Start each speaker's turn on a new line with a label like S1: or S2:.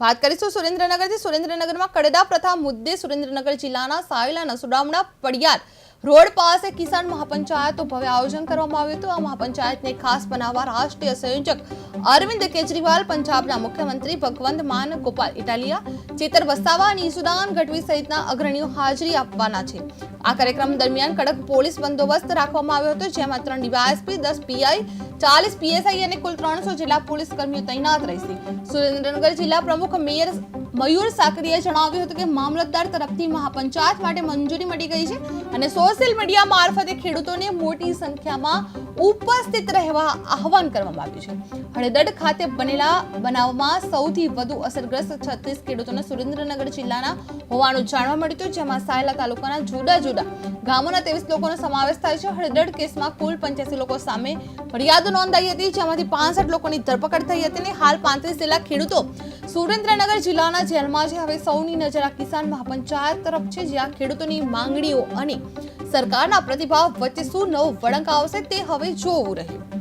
S1: વાત કરીશું સુરેન્દ્રનગરથી. સુરેન્દ્રનગરમાં કડેદા પ્રથા મુદ્દે સુરેન્દ્રનગર જિલ્લાના સાયલા નસુડામણા પડિયાર રોડ પાસે કિસાન મહાપંચાયતનું ભવ્ય આયોજન કરવામાં આવ્યું હતું. આ મહાપંચાયતને ખાસ બનાવવા રાષ્ટ્રીય સંયોજક અરવિંદ કેજરીવાલ પંજાબના મુખ્યમંત્રી ભગવંત માન ગોપાલ ઇટાલિયા, ચેતર વસાવા અને ઈસુદાન ગઢવી સહિતના અગ્રણીઓ હાજરી આપવાના છે. આ કાર્યક્રમ દરમિયાન કડક પોલીસ બંદોબસ્ત રાખવામાં આવ્યો હતો, જેમાં ત્રણ ડીવાયએસપી, દસ પીઆઈ, ચાલીસ પીએસઆઈ અને કુલ ત્રણસો જેટલા પોલીસ કર્મીઓ તૈનાત રહેશે. સુરેન્દ્રનગર જિલ્લા પ્રમુખ મેયર મયુર સાકરીએ જણાવ્યું હતું કે મામલતદાર તરફથી મહાપંચાયત માટે મંજૂરી મળી ગઈ છે અને સોશિયલ મીડિયા મારફતે ખેડૂતોને મોટી સંખ્યામાં ઉપસ્થિત રહેવા આહવાન કરવામાં આવ્યું છે. હળદડ ખાતે બનેલા બનાવમાં સૌથી વધુ અસરગ્રસ્ત છત્રીસ ખેડૂતોને સુરેન્દ્રનગર જિલ્લાના હોવાનું જાણવા મળ્યું હતું, જેમાં સાયલા તાલુકાના જુદા જુદા ગામોના ત્રેવીસ લોકોનો સમાવેશ થાય છે. હળદડ કેસમાં કુલ પંચ્યાસી લોકો સામે ફરિયાદ નોંધાઈ હતી, જેમાંથી પાંસઠ લોકોની ધરપકડ થઈ હતી અને હાલ પાંત્રીસ જેટલા ખેડૂતો સુરેન્દ્રનગર જિલ્લાના જેલમાં જે હવે સૌની નજર આ કિસાન મહાપંચાયત તરફ છે જ્યાં ખેડૂતોની માંગણીઓ અને સરકારના પ્રતિભાવ વચ્ચે શું નવો વળંક આવશે તે હવે જોવું રહ્યું.